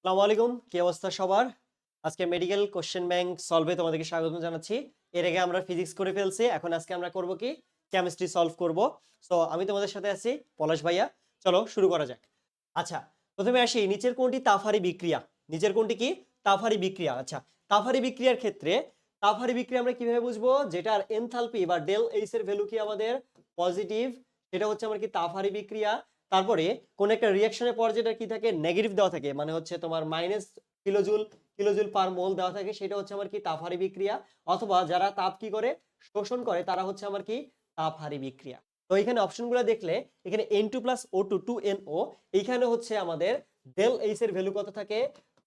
আসসালামু আলাইকুম, কি অবস্থা সবার? আজকে মেডিকেল কোশ্চেন ব্যাংক সলভে তোমাদেরকে স্বাগত জানাচ্ছি। এর আগে আমরা ফিজিক্স করে ফেলছি, এখন আজকে আমরা করব কি? কেমিস্ট্রি সলভ করব। সো আমি তোমাদের সাথে আছি, পলাশ ভাইয়া। চলো, শুরু করা যাক। আচ্ছা প্রথমে আসি, নিচের কোনটি তাফারি বিক্রিয়া? নিচের কোনটি কি? তাফারি বিক্রিয়া। আচ্ছা তাফারি বিক্রিয়ার ক্ষেত্রে, তাফারি বিক্রিয়া আমরা কীভাবে বুঝব? যেটার এনথালপি বা ডেল এইচ এর ভ্যালু কি আমাদের? পজিটিভ সেটা হচ্ছে আমার কি তাফারি বিক্রিয়া? তারপরে কোন একটা রিয়াকশনের পর যেটা কি থাকে নেগেটিভ দেওয়া থাকে। মানে হচ্ছে তোমার minus kilojoule kilojoule per mole দেওয়া থাকে, সেটা হচ্ছে আমার কি তাপহারি বিক্রিয়া। অথবা যারা তাপ কি করে? শোষণ করে, তারা হচ্ছে আমার কি? তাপহারি বিক্রিয়া। তো এখানে অপশনগুলো দেখলে, এখানে N two plus O two two N O এইখানে হচ্ছে আমাদের ডেল এইচ এর ভ্যালু কত থাকে?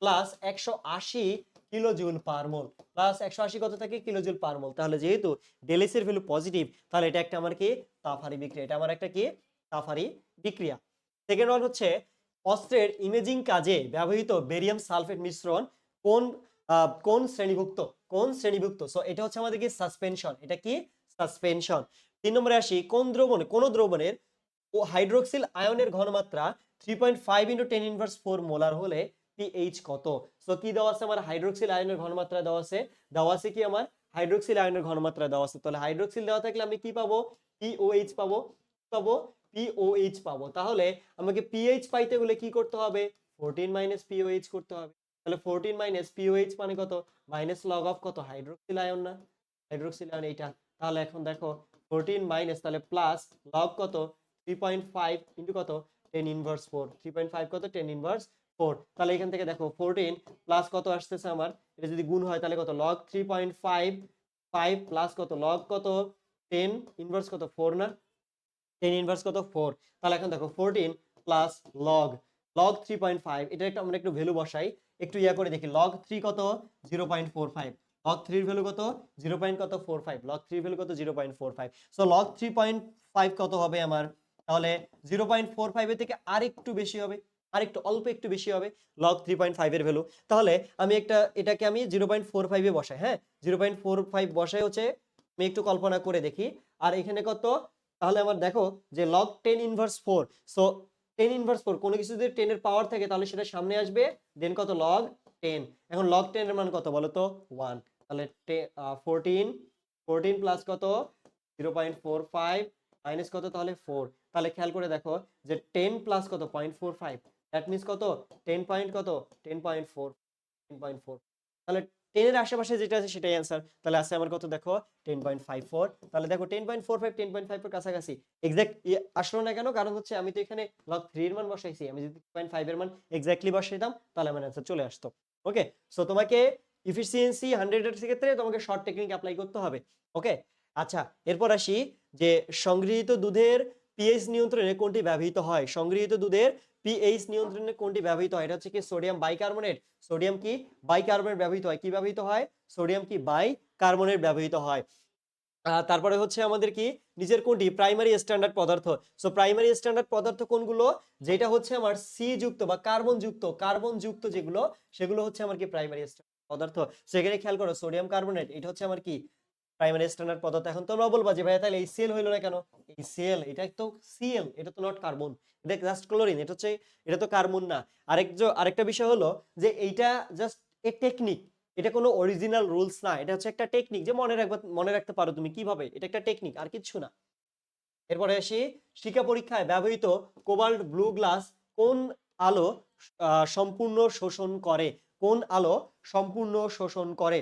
প্লাস একশো আশি কিলোজুল পার মোল প্লাস একশো আশি কত থাকে? কিলোজুল পার মোল তাহলে যেহেতু ডেল এইচ এর ভ্যালু পজিটিভ তাহলে এটা একটা আমার কি? তাপহারি বিক্রিয়া। এটা আমার একটা কি? তাপহারি বিক্রিয়া। সেকেন্ড ওয়ান হচ্ছে অস্ত্রের ইমেজিং কাজে ব্যবহৃত বেরিয়াম সালফেট মিশ্রণ কোন কোন শ্রেণীভুক্ত কোন শ্রেণীভুক্ত? সো এটা হচ্ছে আমাদের কি সাসপেনশন এটা কি সাসপেনশন তিন নম্বরে আসি, কোন দ্রবণে, কোন দ্রবণের ও হাইড্রোক্সিল আয়নের ঘনমাত্রা three point five into ten inverse four molar হলে পিএইচ কত? সো কি দেওয়া আছে আমার? হাইড্রোক্সিল আয়নের ঘনমাত্রা দেওয়া আছে। দেওয়া আছে কি আমার? হাইড্রোক্সিল আয়নের ঘনমাত্রা দেওয়া আছে। তাহলে হাইড্রোক্সিল দেওয়া থাকলে আমি কি পাবো? পিওএইচ পাবো। পাবো? পিওএইচ পাবো। তাহলে আমাকে পিএইচ পাইতে গেলে কি করতে হবে? ফোরটিন মাইনাস পিওএইচ করতে হবে। তাহলে ফোরটিন মাইনাস পিওএইচ মানে কত? মাইনাস লগ অফ কত? হাইড্রোক্সিল আয়ন না? হাইড্রোক্সিল আয়ন এইটা। তাহলে এখন দেখো ফোরটিন মাইনাস তাহলে প্লাস লগ কত? থ্রি পয়েন্ট ফাইভ ইন্টু কত? Ten inverse four three point five কত? টেন ইনভার্স ফোর তাহলে এখান থেকে দেখো ফোরটিন প্লাস কত আসতেছে আমার? এটা যদি গুণ হয় তাহলে কত? Log three point five five plus কত? লগ কত? টেন ইনভার্স কত? ফোর না? টেন ইনভার্স কত? ফোর তাহলে এখন দেখো fourteen plus log log three point five এটা একটা আমরা একটু ভ্যালু বসাই। একটু ইয়া করে দেখি। লগ থ্রি কত? Zero point four five log থ্রির ভ্যালু কত? জিরো পয়েন্ট কত? ফোর ফাইভ লগ থ্রির ভ্যালু কত? Zero point four five so log three point five কত হবে আমার? তাহলে জিরো পয়েন্ট ফোর ফাইভের থেকে আর একটু বেশি হবে। আর একটু অল্প একটু বেশি হবে লগ থ্রি পয়েন্ট ফাইভের ভ্যালু তাহলে আমি একটা এটাকে আমি জিরো পয়েন্ট ফোর ফাইভে বসাই হ্যাঁ? জিরো পয়েন্ট ফোর ফাইভ বসাই হচ্ছে, আমি একটু কল্পনা করে দেখি। আর এখানে কত? তাহলে আমার দেখো যে log ten inverse four so ten inverse four কোনো কিছু যদি টেনের পাওয়ার থাকে, তাহলে সেটা সামনে আসবে দেন কত? লগ টেন এখন লগ টেনের মান কত বলো তো? ওয়ান তাহলে ফোরটিন ফোরটিন প্লাস কত? Zero point four five minus কত? তাহলে ফোর তাহলে খেয়াল করে দেখো যে টেন প্লাস কত? Point four five that means কত? টেন পয়েন্ট কত? Ten point four ten point four তাহলে টেনের আশেপাশে যেটা আছে সেটাই অ্যান্সার তাহলে আছে আমার কত দেখো? টেন পয়েন্ট ফাইভ ফোর তাহলে দেখো ten point four five ten point five এর কাছাকাছি। এক্সাক্ট আসলো না কেন? কারণ হচ্ছে আমি তো এখানে লগ থ্রি এর মান বসাইছি। আমি যদি পয়েন্ট ফাইভ এর মান এক্স্যাক্টলি বসাইতাম তাহলে আমার অ্যান্সার চলে আসতো। ওকে সো তোমাকে ইফিসিয়েন্সি এর ক্ষেত্রে তোমাকে শর্ট টেকনিক অ্যাপ্লাই করতে হবে। ওকে আচ্ছা এরপর আসি যে সংগৃহীত দুধের পিএইচ নিয়ন্ত্রণে কোনটি ব্যবহৃত হয়? সংগৃহীত দুধের পিএইচ নিয়ন্ত্রণে কোনটি ব্যবহৃত হয়? এটা হচ্ছে কি সোডিয়াম বাইকার্বনেট সোডিয়াম কি বাইকার্বনেট ব্যবহৃত হয়? কি ব্যবহৃত হয়? সোডিয়াম কি বাইকার্বনেট ব্যবহৃত হয়? তারপরে হচ্ছে আমাদের কি? নিজের কোনটি? প্রাইমারি স্ট্যান্ডার্ড পদার্থ। সো প্রাইমারি স্ট্যান্ডার্ড পদার্থ কোনগুলো? যেটা হচ্ছে আমার সি যুক্ত বা কার্বন যুক্ত কার্বন যুক্ত যেগুলো, সেগুলো হচ্ছে আমার কি প্রাইমারি স্ট্যান্ডার্ড পদার্থ। সেখানে খেয়াল করো, সোডিয়াম কার্বনেট এটা হচ্ছে আমার কি? প্রাইমারি স্ট্যান্ডার্ড পদার্থ এখন তোমরা বলবা যে, ভাইয়া তাহলে এই সেল হইল না কেন? এই সেল এটা তো সিএল এটা তো নট কার্বন এটা জাস্ট ক্লোরিন এটা হচ্ছে, এটা তো কার্বন না। আরেক আরেকটা বিষয় হলো যে, এইটা জাস্ট এ টেকনিক এটা কোনো অরিজিনাল রুলস না। এটা হচ্ছে একটা টেকনিক যে, মনে রাখবা, মনে রাখতে পারো তুমি কীভাবে। এটা একটা টেকনিক আর কিছু না। এরপরে আসি, শিক্ষা পরীক্ষায় ব্যবহৃত কোবাল্ট ব্লু গ্লাস কোন আলো সম্পূর্ণ শোষণ করে? কোন আলো সম্পূর্ণ শোষণ করে?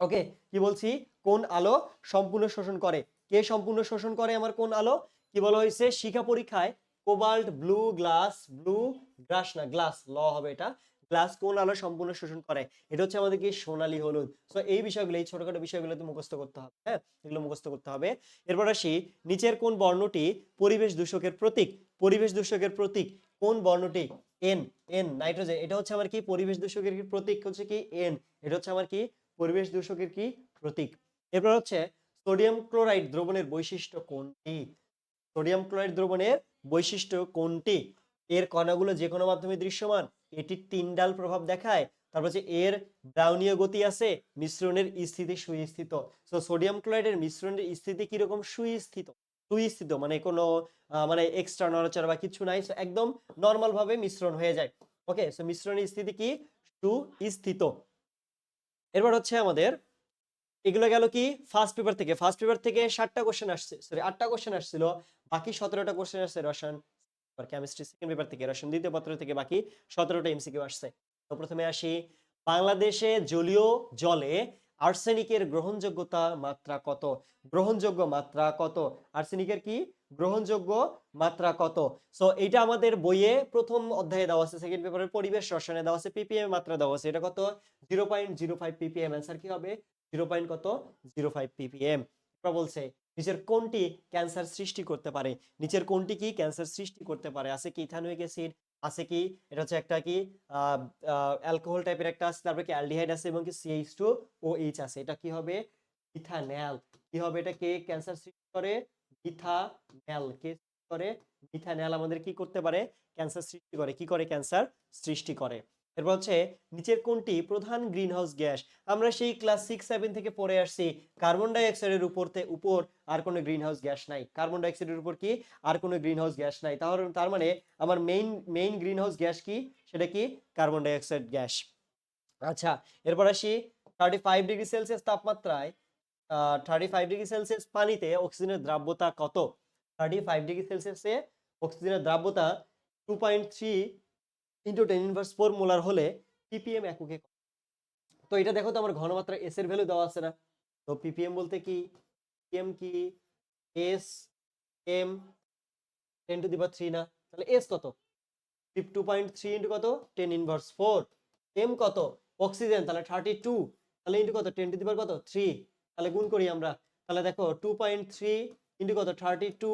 ওকে কি বলছি? কোন আলো সম্পূর্ণ শোষণ করে? কে সম্পূর্ণ শোষণ করে আমার কোন আলো? কি বলা হয়েছে? শিক্ষা পরীক্ষায় cobalt, blue, glass blue glass না, গ্লাস, ল হবে এটা। গ্লাস কোন আলো সম্পূর্ণ শোষণ করে? এটা হচ্ছে আমাদের কি সোনালী হলুদ। সো এই বিষয়গুলো, এই ছোটখাটো বিষয়গুলোতে মুখস্থ করতে হবে হ্যাঁ? এগুলো মুখস্থ করতে হবে। এরপর আসি, নিচের কোন বর্ণটি পরিবেশ দূষকের প্রতীক? পরিবেশ দূষকের প্রতীক কোন বর্ণটি? এন এন নাইট্রোজেন এটা হচ্ছে আমার কি? পরিবেশ দূষকের কি প্রতীক? হচ্ছে কি? এন এটা হচ্ছে আমার কি? পরিবেশ দূষকের কি প্রতীক? এরপর হচ্ছে সোডিয়াম ক্লোরাইড দ্রবণের বৈশিষ্ট্য কোনটি? সোডিয়াম ক্লোরাইড দ্রবণের বৈশিষ্ট্য কোনটি? এর কণাগুলো যে কোনো মাধ্যমে দৃশ্যমান। এটি তিনডাল প্রভাব দেখায়। তারপর হচ্ছে এর ব্রাউনীয় গতি আছে, মিশ্রণের স্থিতি সুস্থিত। সো সোডিয়াম ক্লোরাইডের মিশ্রণের স্থিতি কীরকম? সুস্থিত। সুস্থিত মানে কোনো মানে এক্সট্রা নড়াচড়া বা কিছু নাই। So, একদম নর্মাল ভাবে মিশ্রণ হয়ে যায়। ওকে সো মিশ্রণের স্থিতি কি? সুস্থিত। এরপর হচ্ছে আমাদের এগুলো গেল কি? ফার্স্ট পেপার থেকে। ফার্স্ট পেপার থেকে ষাটটা কোশ্চেন আসছে। সরি আটটা কোশ্চেন আসছিল। বাকি সতেরোটা কোশ্চেন আসছে রসায়ন কেমিস্ট্রি সেকেন্ড পেপার থেকে, রসায়ন দ্বিতীয় পত্র থেকে বাকি সতেরোটা এমসিকিউ আসছে। তো প্রথমে আসি। বাংলাদেশে জলীয় জলে আর্সেনিকের গ্রহণযোগ্যতা মাত্রা কত? গ্রহণযোগ্য মাত্রা কত? আর্সেনিকের কি? গ্রহণযোগ্য মাত্রা কত? সো এটা আমাদের বইয়ে প্রথম অধ্যায়ে দেওয়া আছে। সেকেন্ড পেপারের পরিবেশ রসায়নে দেওয়া আছে। পিপিএম মাত্রা দেওয়া আছে। এটা কত? Zero point zero five ppm answer কি হবে? জিরো পয়েন্ট কত? জিরো ফাইভ পিপিএম বলছে, নিচের কোনটি ক্যান্সার সৃষ্টি করতে পারে? নিচের কোনটি কি ক্যান্সার সৃষ্টি করতে পারে? আছে কি ইথানোয়িক অ্যাসিড? আছে কি, এটা হচ্ছে একটা কি অ্যালকোহল টাইপের একটা আছে, তারপরে কি অ্যালডিহাইড আছে এবং কি সিএইচ টু ও এইচ আছে। এটা কি হবে? ইথানল। কি হবে? এটা কে ক্যান্সার সৃষ্টি করে? মিথানল কে করে? মিথানল আমাদের কি করতে পারে? ক্যান্সার সৃষ্টি করে। কি করে ক্যান্সার সৃষ্টি করে? এরপর হচ্ছে নিচের কোনটি? প্রধান গ্রিনহাউস গ্যাস। আমরা সেই ক্লাস সিক্স সেভেন থেকে পড়ে আসছি। কার্বন ডাই অক্সাইডের উপরতে উপর আর কোনো গ্রিনহাউস গ্যাস নাই। কার্বন ডাই অক্সাইডের উপর কি? আর কোনো গ্রিনহাউস গ্যাস নাই। তাহলে তার মানে আমার মেইন মেইন গ্রিনহাউস গ্যাস কি? সেটা কি? Carbon dioxide gas. আচ্ছা এরপর আসি থার্টি ফাইভ ডিগ্রি সেলসিয়াস তাপমাত্রায়। থার্টি ফাইভ ডিগ্রি সেলসিয়াস পানিতে অক্সিজেনের দ্রাব্যতা কত? থার্টি ফাইভ ডিগ্রি সেলসিয়াসে অক্সিজেনের দ্রাব্যতা two point three into ten inverse four molar হলে পিপিএম এককে? তো এটা দেখো তো আমার ঘনমাত্রা এস এর ভ্যালু দেওয়া আছে না। তো পিপিএম বলতে কি? পিএম কি? S M ten to the power three না। তাহলে এস কত? টু পয়েন্ট থ্রি ইন্টু কত? টেন ইনভার্স ফোর এম কত? অক্সিজেন তাহলে থার্টি টু তাহলে ইন্টু কত? টেন টু দিবার কত? থ্রি তাহলে গুণ করি আমরা। তাহলে দেখো টু পয়েন্ট থ্রি ইন্টু কত? Thirty two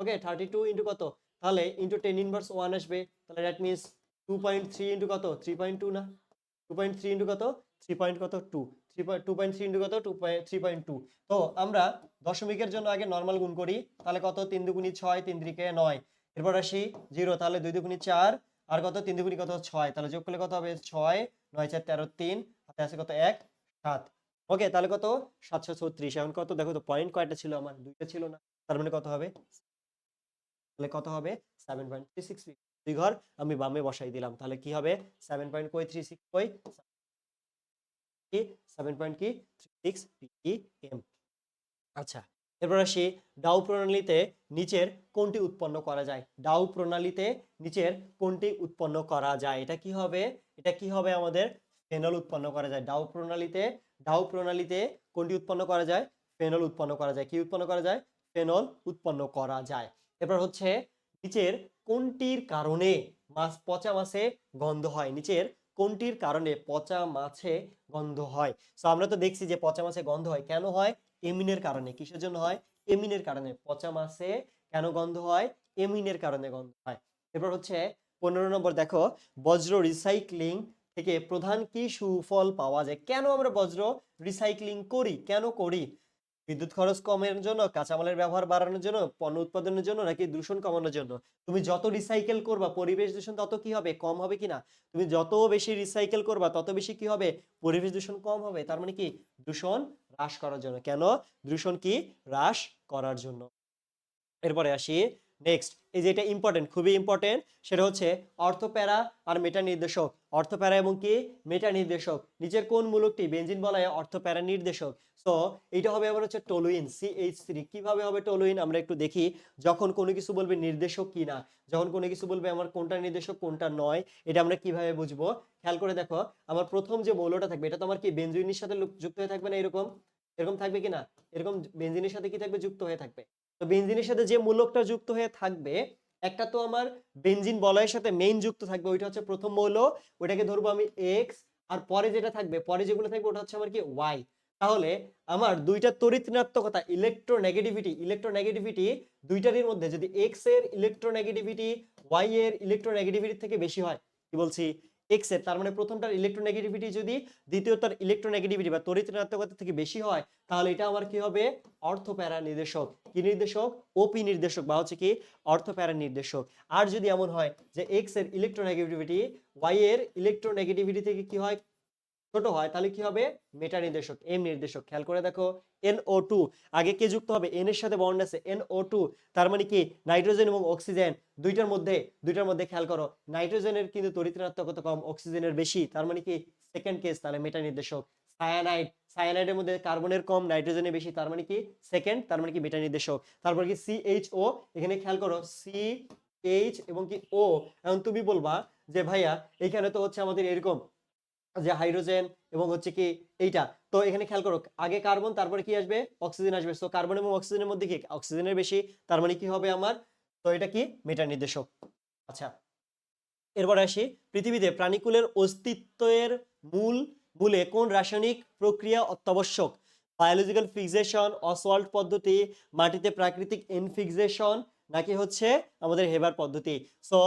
okay thirty two into কত? তাহলে ইন্টু টেন ইনভার্স ওয়ান আসবে। তাহলে that means two point three into কত? থ্রি পয়েন্ট টু না? টু পয়েন্ট থ্রি ইন্টু কত? থ্রি পয়েন্ট কত? Two three two point three into কত? Two three point two তো আমরা দশমিকের জন্য আগে নর্মাল গুণ করি, তাহলে কত? তিন দুগুণি ছয়, তিন দিকে নয়। এরপর আসি জিরো তাহলে দুই দুগুণি চার, আর কত? তিন দুগুণি কত? ছয়। তাহলে যোগ করলে কত হবে? ছয়, নয় চার তেরো তিন, হাতে আছে কত? এক, সাত। ওকে, তাহলে কত? সাতশো ছত্রিশ। এখন কত? দেখো তো পয়েন্ট কয়টা ছিল আমার? দুইটা ছিল না। তার মানে কত হবে? তাহলে কত হবে? সেভেন পয়েন্ট থ্রি সিক্স দুই ঘর, আমি বামে বসাই দিলাম। তাহলে কি হবে? সেভেন পয়েন্ট কই? থ্রি সিক্স কই? সেভেন পয়েন্ট কি? থ্রি সিক্স পিএম আচ্ছা এরপর আসি ডাউ প্রণালীতে নিচের কোনটি উৎপন্ন করা যায়? ডাউ প্রণালীতে নিচের কোনটি উৎপন্ন করা যায়? এটা কি হবে? এটা কি হবে আমাদের? ফেনল উৎপন্ন করা যায়। ডাউ প্রণালীতে ডাউ প্রণালীতে কোনটি উৎপন্ন করা যায়? ফেনল উৎপন্ন করা যায়। কি উৎপন্ন করা যায়? ফেনল উৎপন্ন করা যায়। এরপর হচ্ছে নিচের কোনটির কারণে মাছ পচা মাছে গন্ধ হয়? নিচের কোনটির কারণে পচা মাছে গন্ধ হয়? সো আমরা তো দেখছি যে পচা মাছে গন্ধ হয়। কেন হয়? এমিনের কারণে। কিসের জন্য হয়? এমিনের কারণে। পচা মাছে কেন গন্ধ হয়? এমিনের কারণে গন্ধ হয়। এরপর হচ্ছে পনেরো নম্বর, দেখো, বজ্র রিসাইক্লিং থেকে প্রধান কি সুফল পাওয়া যায়? কেন আমরা বজ্র রিসাইক্লিং করি? কেন করি? বিদ্যুৎ খরচ কমের জন্য, কাঁচামালের ব্যবহার বাড়ানোর জন্য, পণ্য উৎপাদনের জন্য নাকি দূষণ কমানোর জন্য? তুমি যত রিসাইকেল করবা, পরিবেশ দূষণ তত কি হবে? কম হবে কিনা? তুমি যত বেশি রিসাইকেল করবা, তত বেশি কি হবে? পরিবেশ দূষণ কম হবে। তার মানে কি? দূষণ হ্রাস করার জন্য। কেন? দূষণ কি? হ্রাস করার জন্য। এরপরে আসি। নেক্সট এই যে এটা ইম্পর্টেন্ট খুবই ইম্পর্টেন্ট সেটা হচ্ছে অর্থপ্যারা আর মেটা নির্দেশক অর্থপ্যারা এবং কি? মেটা নির্দেশক নিচের কোন মূলকটি? বেঞ্জিন বলা হয় অর্থপ্যারা নির্দেশক। সো এটা হবে আবার হচ্ছে টোলুইন সিএইচ থ্রি কীভাবে হবে টোলুইন আমরা একটু দেখি। যখন কোনো কিছু বলবে নির্দেশক কি না, যখন কোনো কিছু বলবে আমার কোনটা নির্দেশক, কোনটা নয়, এটা আমরা কীভাবে বুঝব? খেয়াল করে দেখো, আমার প্রথম যে মৌলটা থাকবে, এটা তো আমার কি বেঞ্জুইনের সাথে যুক্ত হয়ে থাকবে না এরকম? এরকম থাকবে কিনা এরকম বেঞ্জিনের সাথে কি থাকবে? যুক্ত হয়ে থাকবে। তো বেঞ্জিনের সাথে যে মূলকটা যুক্ত হয়ে থাকবে, একটা তো আমার বেঞ্জিন বলয়ের সাথে মেইন যুক্ত থাকবে, ওইটা হচ্ছে প্রথম মৌল, ওইটাকে ধরবো আমি এক্স আর পরে যেটা থাকবে, পরে যেগুলো থাকবে ওটা হচ্ছে আমার কি ওয়াই তাহলে আমার দুইটা তড়িৎ ঋণাত্মকতা ইলেকট্রোনেগেটিভিটি ইলেকট্রোনেগেটিভিটি দুইটারই মধ্যে যদি এক্সের ইলেকট্রোনেগেটিভিটি ওয়াই এর ইলেকট্রোনেগেটিভিটি থেকে বেশি হয়, কি বলছি? এক্সের, তার মানে প্রথমটার ইলেকট্রোনেগেটিভিটি যদি দ্বিতীয়টার ইলেকট্রোনেগেটিভিটি বা তড়িৎ ঋণাত্মকতা থেকে বেশি হয়, তাহলে এটা আমার কি হবে? অর্থ প্যারা নির্দেশক? কি নির্দেশক ওপি নির্দেশক বা হচ্ছে কি অর্থ প্যারা নির্দেশক আর যদি এমন হয় যে এক্সের ইলেকট্রোনেগেটিভিটি ওয়াই এর ইলেকট্রোনেগেটিভিটি থেকে কি হয়? ছোট হয়, তাহলে কি হবে? মেটা নির্দেশক এম নির্দেশক। খেয়াল করে দেখো এন ও টু আগে কে যুক্ত হবে? এন এর সাথে বন্ড আছে এন ও টু তার মানে কি? নাইট্রোজেন এবং অক্সিজেন দুইটার মধ্যে দুইটার মধ্যে খেয়াল করো নাইট্রোজেনের কিন্তু তড়িৎ ঋণাত্মকতা কম অক্সিজেনের বেশি, তার মানে কি? সেকেন্ড কেস তাহলে মেটা নির্দেশক। সায়ানাইড সায়ানাইডের মধ্যে কার্বনের কম নাইট্রোজেনের বেশি, তার মানে কি? সেকেন্ড তার মানে কি? মেটা নির্দেশক। তারপর কি? ও এখানে খেয়াল করো সি এইচ এবং কি? ও এখন তুমি বলবা যে, ভাইয়া, এখানে তো হচ্ছে আমাদের এরকম যে হাইড্রোজেন এবং হচ্ছে কি এইটা। তো এখানে খেয়াল করো, আগে কার্বন, তারপরে কি আসবে? অক্সিজেন আসবে। তো কার্বন এবং অক্সিজেনের মধ্যে কি? অক্সিজেনের বেশি, তার মানে কি হবে আমার? তো এটা কি? মেটার নির্দেশক। আচ্ছা। এরপর আসি, পৃথিবীতে প্রাণীকুলের অস্তিত্বের মূল, মূলে কোন রাসায়নিক প্রক্রিয়া অত্যাবশ্যক? বায়োলজিক্যাল ফিক্সেশন অসওয়াল্ট পদ্ধতি, মাটিতে প্রাকৃতিক ইনফিক্সেশন নাকি হচ্ছে আমাদের হেবার পদ্ধতি? সো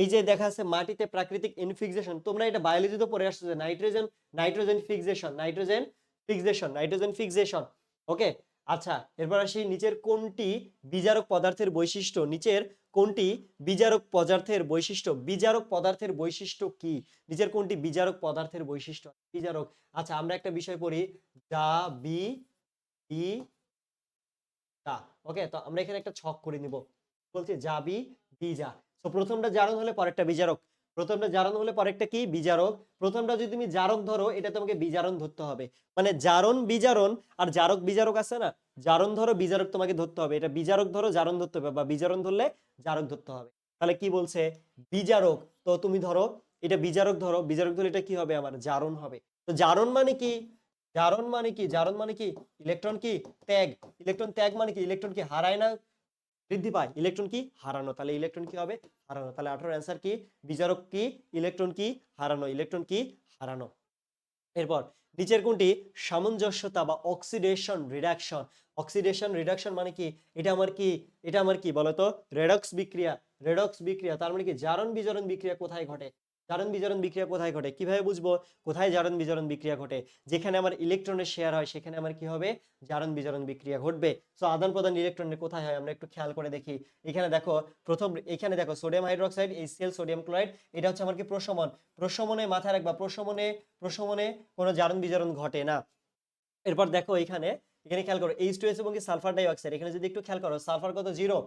এই যে দেখা যাচ্ছে মাটিতে প্রাকৃতিক ইনফিক্সেশন তোমরা এটা বায়োলজিতে পড়ে আসছো যে nitrogen nitrogen fixation nitrogen fixation nitrogen fixation okay আচ্ছা এরপর আসি নিচের কোনটি বিজারক পদার্থের বৈশিষ্ট্য? নিচের কোনটি বিজারক পদার্থের বৈশিষ্ট্য? বিজারক পদার্থের বৈশিষ্ট্য কি? নিচের কোনটি বিজারক পদার্থের বৈশিষ্ট্য? বিজারক। আচ্ছা আমরা একটা বিষয় পড়ি, যা, বি, ই, তা ওকে তো আমরা এখানে একটা ছক করে নিব। বলছি যাবি বিজা তো প্রথমটা জারণ হলে পরেরটা বিজারক। প্রথমটা জারণ হলে পরেরটা কি? বিজারক। প্রথমটা যদি তুমি জারক ধরো, এটা তোমাকে বিজারণ ধরতে হবে। মানে জারণ, বিজারণ আর জারক, বিজারক আছে না? জারণ ধরো, বিজারক তোমাকে ধরতে হবে। এটা বিজারক ধরো, জারণ ধরতে হবে। বা বিজারণ ধরলে জারক ধরতে হবে। তাহলে কি বলছে? বিজারক। তো তুমি ধরো, এটা বিজারক ধরো। বিজারক ধরলে এটা কি হবে? আমার জারণ হবে। তো জারণ মানে কি? জারণ মানে কি? জারণ মানে কি? ইলেকট্রন কি? ত্যাগ। ইলেকট্রন ত্যাগ মানে কি? ইলেকট্রন কি হারায় না? বৃদ্ধি পায়। ইলেকট্রন কি? হারানো। তাহলে ইলেকট্রন কি হবে? হারানো। তাহলে আঠারো অ্যান্সার কি? বিচারক কি? ইলেকট্রন কি? হারানো। ইলেকট্রন কি? হারানো। এরপর, নিচের কোনটি? সামঞ্জস্যতা বা অক্সিডেশন রিডাকশন অক্সিডেশন রিডাকশন মানে কি? এটা আমার কি? এটা আমার কি বলতো? রেডক্স বিক্রিয়া। রেডক্স বিক্রিয়া। তার মানে কি? জারণ বিজারণ বিক্রিয়া কোথায় ঘটে? জারণ বিজারণ বিক্রিয়া কোথায় ঘটে? কীভাবে বুঝব কোথায় জারণ বিজারণ বিক্রিয়া ঘটে? যেখানে আমার ইলেকট্রনের শেয়ার হয়, সেখানে আমার কি হবে? জারণ বিজারণ বিক্রিয়া ঘটবে। সো আদান প্রদান ইলেকট্রনের কোথায় হয় আমরা একটু খেয়াল করে দেখি। এখানে দেখো, প্রথম, এখানে দেখো sodium hydroxide HCl sodium chloride এটা হচ্ছে আমার কি প্রশমন? প্রশমনে মাথায় রাখবা, প্রশমনে প্রশমনে কোনো জারণ বিজারণ ঘটে না। এরপর দেখো এখানে এখানে খেয়াল করো এইচ টু এস এবং সালফার ডাইঅক্সাইড এখানে যদি একটু খেয়াল করো সালফার কত? জিরো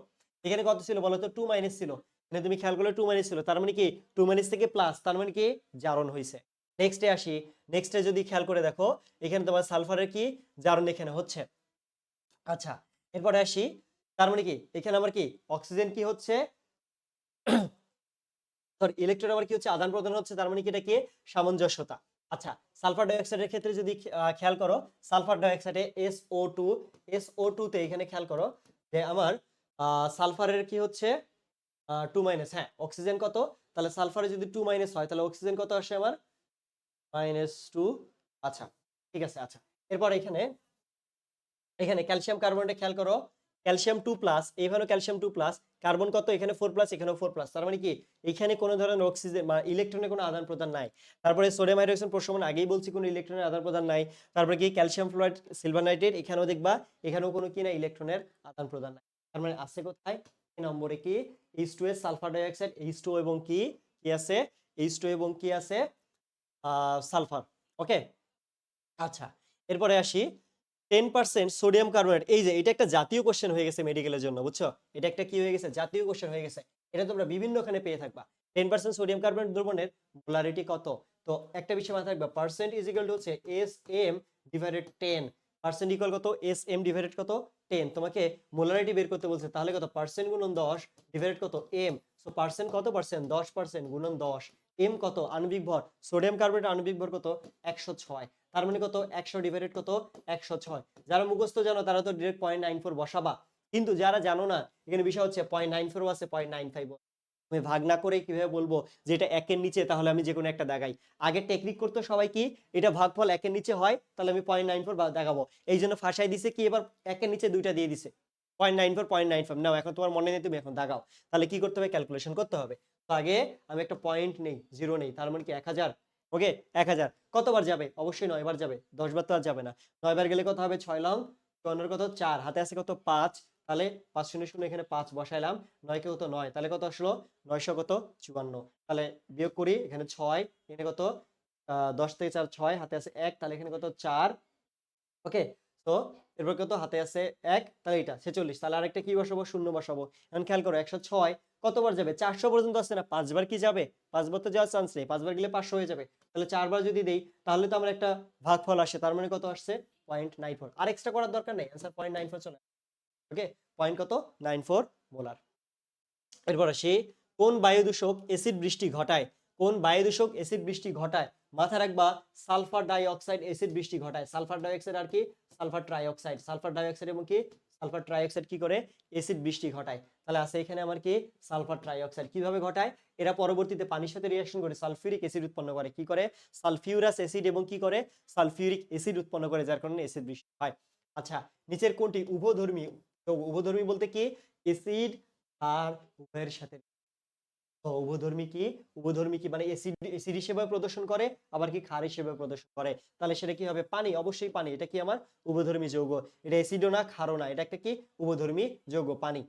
এখানে কত ছিল বলো তো? টু মাইনাস ছিল। এখানে তুমি খেয়াল করলে টু মাইনাস ছিল। তার মানে কি? টু মাইনাস থেকে প্লাস তার মানে কি? জারণ হয়েছে নেক্সটে আসি। নেক্সটে যদি খেয়াল করে দেখো, এখানে তোমার সালফারের কি জারণ এখানে হচ্ছে। আচ্ছা এরপরে আসি। তার মানে কি? এখানে আমার কি? অক্সিজেন কি হচ্ছে? সরি ইলেকট্রন আমার কি হচ্ছে? আদান প্রদান হচ্ছে। তার মানে কি? এটা কি? সামঞ্জস্যতা। আচ্ছা সালফার ডাইঅক্সাইডের ক্ষেত্রে যদি খেয়াল করো, sulphur ডাইঅক্সাইডে S O two S O তে এখানে খেয়াল করো যে আমার সালফারের কি হচ্ছে? টু মাইনাস হ্যাঁ অক্সিজেন কত? তাহলে সালফারে যদি টু মাইনাস হয়, তাহলে অক্সিজেন কত আসে আমার? মাইনাস টু আচ্ছা ঠিক আছে আচ্ছা এরপর এখানে এখানে ক্যালসিয়াম কার্বনটা খেয়াল করো ক্যালসিয়াম টু প্লাস এখানেও ক্যালসিয়াম টু প্লাস কার্বন কত? এখানে ফোর প্লাস এখানেও ফোর প্লাস তার মানে কি? এখানে কোনো ধরনের অক্সিজেন বা ইলেকট্রনের কোনো আদান প্রদান নাই। তারপরে সোডিয়াম হাইড্রোক্সাইড প্রশমন, আগেই বলছি কোনো ইলেকট্রনের আদান প্রদান নাই। তারপরে কি? ক্যালসিয়াম ফ্লোরাইড সিলভার নাইট্রেট এখানেও দেখবা, এখানেও কোনো কি না ইলেকট্রনের আদান প্রদান নাই। তার মানে আছে কোথায়? নম্বরে কি? H two S sulphur dioxide H two এবং কি? কি আছে? এইচ টু এবং কি আছে? সালফার ওকে আচ্ছা এরপরে আসি। টেন পার্সেন্ট সোডিয়াম কার্বনেট এই যে, এটা একটা জাতীয় কোশ্চেন হয়ে গেছে মেডিকেলের জন্য, বুঝছ? এটা একটা কি হয়ে গেছে? জাতীয় কোশ্চেন হয়ে গেছে। এটা তোমরা বিভিন্নখানে পেয়ে থাকবা। টেন পার্সেন্ট সোডিয়াম কার্বনেট দ্রবণের মোলারিটি কত? তো একটা বিষয় মাথায় রাখবা পার্সেন্ট ইজ টু হচ্ছে S M divided ten percent equal কত? এস এম ডিভাইডেড কত? টেন, তোমাকে মোলারিটি বের করতে বলছে, তাহলে কত? পার্সেন্ট গুণন দশ ডিভাইডেড কত? এম সো পার্সেন্ট কত পার্সেন্ট দশ পার্সেন্ট গুণন দশ। এম কত? আণবিক ভর। সোডিয়াম কার্বনেট আণবিক ভর কত? একশো ছয়। তার মানে কত? একশো ডিভাইডেড কত? একশো ছয়। যারা মুখস্থ জানো, তারা তো ডিরেক্ট পয়েন্ট নাইন ফোর বসাবা। কিন্তু যারা জানো না, এখানে বিষয় হচ্ছে পয়েন্ট নাইন ফোর আছে পয়েন্ট নাইন ফাইভ আমি ভাগ না করে কীভাবে বলব যে এটা একের নিচে, তাহলে আমি যে কোনো একটা দেখাই। আগে টেকনিক করতো সবাই কি, এটা ভাগফল একের নিচে হয়, তাহলে আমি পয়েন্ট নাইন ফোর দেখাবো। এই জন্য ফাঁসাই দিছে কি, এবার একের নিচে দুইটা দিয়ে দিছে। Point nine four point nine five নাও, এখন তোমার মনে নেই তুমি, এখন দেখাও। তাহলে কি করতে হবে? ক্যালকুলেশন করতে হবে। তো আগে আমি একটা পয়েন্ট নেই জিরো নেই, তার মানে কি এক হাজার? ওকে এক হাজার। কতবার যাবে? অবশ্যই নয়বার যাবে। দশবার তো আর যাবে না। নয়বার গেলে কত হবে? ছয় লং। চুয়ান্নর কত? চার। হাতে আছে কত? পাঁচ। তাহলে পাঁচ শূন্য শূন্য এখানে পাঁচ বসাইলাম নয়কে কত? নয়। তাহলে কত আসলো? নয়শো কত? চুয়ান্ন। তাহলে বিয়োগ করি, এখানে ছয়, এখানে কত? দশ থেকে চার, ছয়, হাতে আছে এক, তাহলে এখানে কত? চার। ওকে? তো এরপর কত? হাতে আছে এক, তাহলে এটা ছেচল্লিশ। তাহলে আরেকটা কি বসাবো? শূন্য বসাবো। এখন খেয়াল করো, একশো ছয় কতবার যাবে? চারশো পর্যন্ত আসছে না? পাঁচবার কি যাবে? পাঁচবার তো যাওয়ার চান্স নেই। পাঁচবার গেলে পাঁচশো হয়ে যাবে। তাহলে চারবার যদি দেই, তাহলে তো আমার একটা ভাগফল আসে। তার মানে কত আসছে? পয়েন্ট নাইন ফোর আর এক্সট্রা করার দরকার নেই। অ্যান্সার পয়েন্ট নাইন ফোর চলে ওকে পয়েন্ট কত? নাইন ফোর মোলার এরপর আসি, কোন বায়ু দূষক এসিড বৃষ্টি ঘটায়? কোন বায়ু দূষক এসিড বৃষ্টি ঘটায়? মাথা রাখবা সালফার ডাই অক্সাইড এসিড বৃষ্টি ঘটায়। সালফার ডাই অক্সাইড আর কি? Sulphur trioxide sulphur dioxide এবং কি? সালফার ট্রাই অক্সাইড কি করে? এসিড বৃষ্টি ঘটায়। তাহলে আছে এখানে আমার কি? সালফার ট্রাই অক্সাইড কীভাবে ঘটায়? এরা পরবর্তীতে পানির সাথে রিঅ্যাকশন করে। সালফিউরিক অ্যাসিড উৎপন্ন করে। কি করে? সালফিউরাস অ্যাসিড এবং কি করে? সালফিউরিক অ্যাসিড উৎপন্ন করে, যার কারণে অ্যাসিড বৃষ্টি হয়। আচ্ছা নিচের কোনটি? উভধর্মী তো উভধর্মী বলতে কি? অ্যাসিড আর উভয়ের সাথে উভধর্মী কি? উভধর্মী কি মানে এসিড এসিড হিসেবে প্রদর্শন করে, আবার কি ক্ষার হিসেবে প্রদর্শন করে। তাহলে সেটা কি হবে? পানি, অবশ্যই পানি। এটা কি আমার? উভধর্মী যৌগ। এটা এসিডও না, ক্ষারও না। এটা একটা কি? উভধর্মী যৌগ, পানি।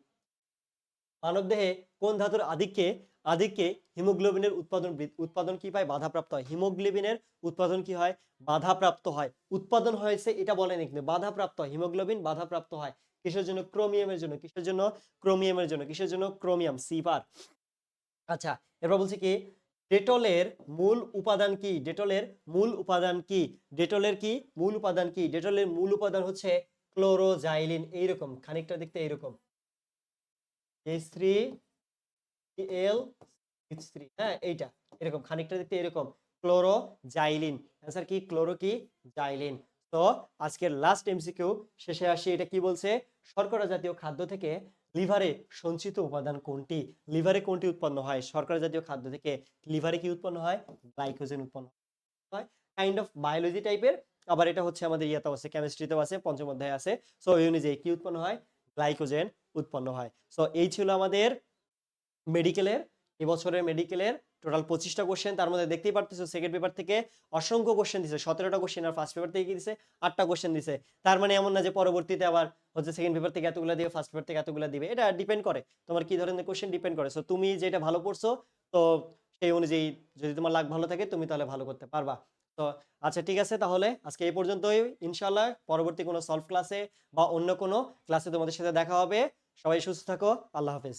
মানবদেহে কোন ধাতুর আধিক্যে আধিক্যে হিমোগ্লোবিনের উৎপাদন উৎপাদন কি পায়? বাধাপ্রাপ্ত হয়। হিমোগ্লোবিনের উৎপাদন কি হয়? বাধাপ্রাপ্ত হয়। উৎপাদন হয়েছে, এটা বলেনি কিন্তু, বাধাপ্রাপ্ত হিমোগ্লোবিন বাধাপ্রাপ্ত হয়। কিসের জন্য? ক্রোমিয়ামের জন্য। কিসের জন্য? ক্রোমিয়ামের জন্য। কিসের জন্য? ক্রোমিয়াম, সিপার। আচ্ছা এরপর বলছি কি, ডেটলের মূল উপাদান কি? ডেটলের মূল উপাদান কি? ডেটলের কি? মূল উপাদান কি? ডেটলের মূল উপাদান হচ্ছে ক্লোরোজাইলিন। এইরকম, খানিকটা দেখতে এইরকম। এইচ থ্রি এল হ্যাঁ এইটা। এরকম, খানিকটা দেখতে এরকম ক্লোরোজাইলিন। অ্যান্সার কি? ক্লোরো কি? জাইলিন। তো আজকের লাস্ট এমসিকিউ শেষে আসি, এটা কি বলছে? শর্করা জাতীয় খাদ্য থেকে লিভারে সঞ্চিত উপাদান কোনটি? লিভারে কোনটি উৎপন্ন হয়? শর্করা জাতীয় খাদ্য থেকে লিভারে কি উৎপন্ন হয়? গ্লাইকোজেন উৎপন্ন হয়। কাইন্ড অফ বায়োলজি টাইপের আবার এটা হচ্ছে আমাদের ইয়েতেও আছে কেমিস্ট্রিতেও আছে, পঞ্চম অধ্যায়ে আছে। সো এই অনুযায়ী কি উৎপন্ন হয়? গ্লাইকোজেন উৎপন্ন হয়। সো এই ছিল আমাদের মেডিকেলের এবছরের মেডিকেলের টোটাল পঁচিশটা কোশ্চেন তার মধ্যে দেখতেই পারতেছো সেকেন্ড পেপার থেকে অসংখ্য কোশ্চেন দিছে। সতেরোটা কোশ্চেন আর ফার্স্ট পেপার থেকে কি দিছে? আটটা কোশ্চেন দিছে। তার মানে এমন না যে পরবর্তীতে আবার হচ্ছে সেকেন্ড পেপার থেকে এতগুলো দিবে ফার্স্ট পেপার থেকে এতগুলো দিবে। এটা ডিপেন্ড করে। তোমার কি ধরনের কোশ্চেন ডিপেন্ড করে? সো তুমি যেটা ভালো পড়ছো, তো সেই অনুযায়ী যদি তোমার লাগ ভালো থাকে, তুমি তাহলে ভালো করতে পারবা। তো আচ্ছা ঠিক আছে তাহলে। আজকে এই পর্যন্তই। ইনশাল্লাহ পরবর্তী কোনো সলভ ক্লাসে বা অন্য কোনো ক্লাসে তোমাদের সাথে দেখা হবে। সবাই সুস্থ থাকো। আল্লাহ হাফেজ।